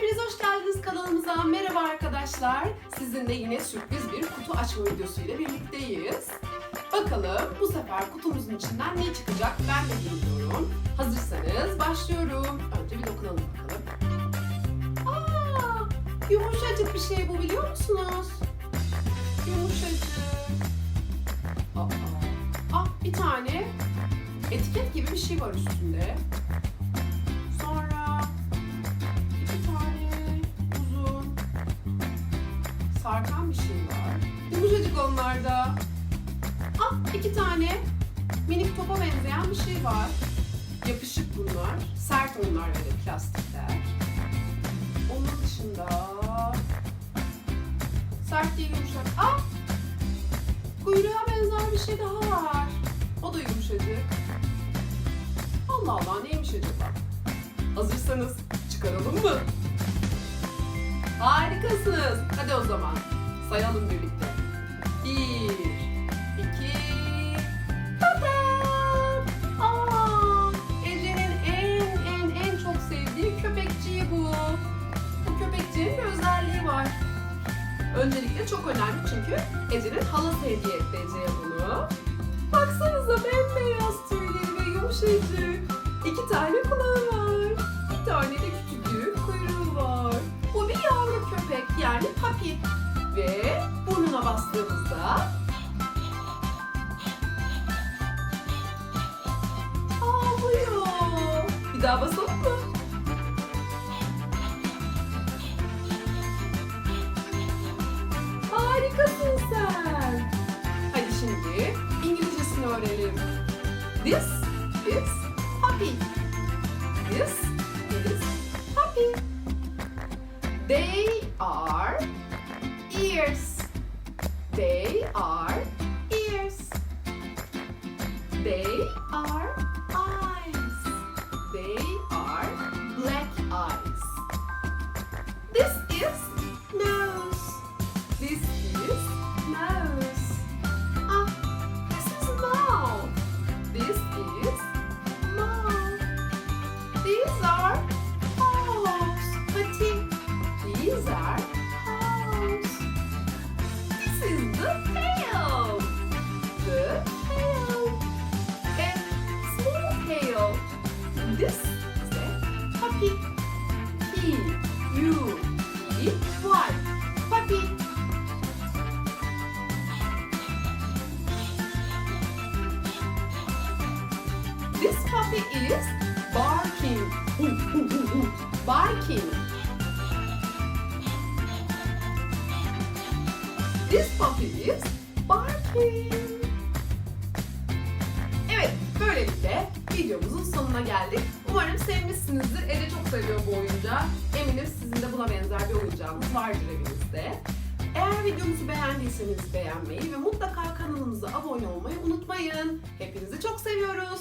Hepiniz hoş geldiniz kanalımıza. Merhaba arkadaşlar. Sizinle yine sürpriz bir kutu açma videosu ile birlikteyiz. Bakalım bu sefer kutumuzun içinden ne çıkacak ben de bilmiyorum. Hazırsanız başlıyorum. Önce bir dokunalım bakalım. Aa, yumuşacık bir şey bu biliyor musunuz? Yumuşacık. Aa, ah bir tane etiket gibi bir şey var üstünde. Sarkan bir şey var. Yumuşacık onlarda. Ah iki tane minik topa benzeyen bir şey var. Yapışık bunlar. Sert onlar de plastikler. Onun dışında sert değil yumuşak. Ah! Kuyruğa benzer bir şey daha var. O da yumuşacık. Allah Allah neymiş acaba? Hazırsanız çıkaralım mı? Harikasınız. Hadi o zaman sayalım birlikte. Bir, iki, tatam! Aa, Ece'nin en en en çok sevdiği köpekçiği bu. Bu köpekçiğin bir özelliği var. Öncelikle çok önemli çünkü Ece'nin halası hediye etti Ece'ye bunu. Baksanıza bembeyaz tüyleri ve yumuşacık. İki tane kulağı papi. Ve burnuna bastığımızda ağlıyor. Bir daha basalım mı? Harikasın sen. Hadi şimdi İngilizcesini öğrenelim. This is puppy. This is puppy. They are ears. They are ears. They are eyes. They are black eyes. This is nose. This is nose. Ah, this is mouth. This is mouth. These are This is a puppy. P U P Y. Puppy. This puppy is barking. Barking. This puppy is barking. Videomuzun sonuna geldik. Umarım sevmişsinizdir. Ece çok seviyor bu oyuncağı. Eminim sizin de buna benzer bir oyuncağınız vardır evinizde. Eğer videomuzu beğendiyseniz beğenmeyi ve mutlaka kanalımıza abone olmayı unutmayın. Hepinizi çok seviyoruz.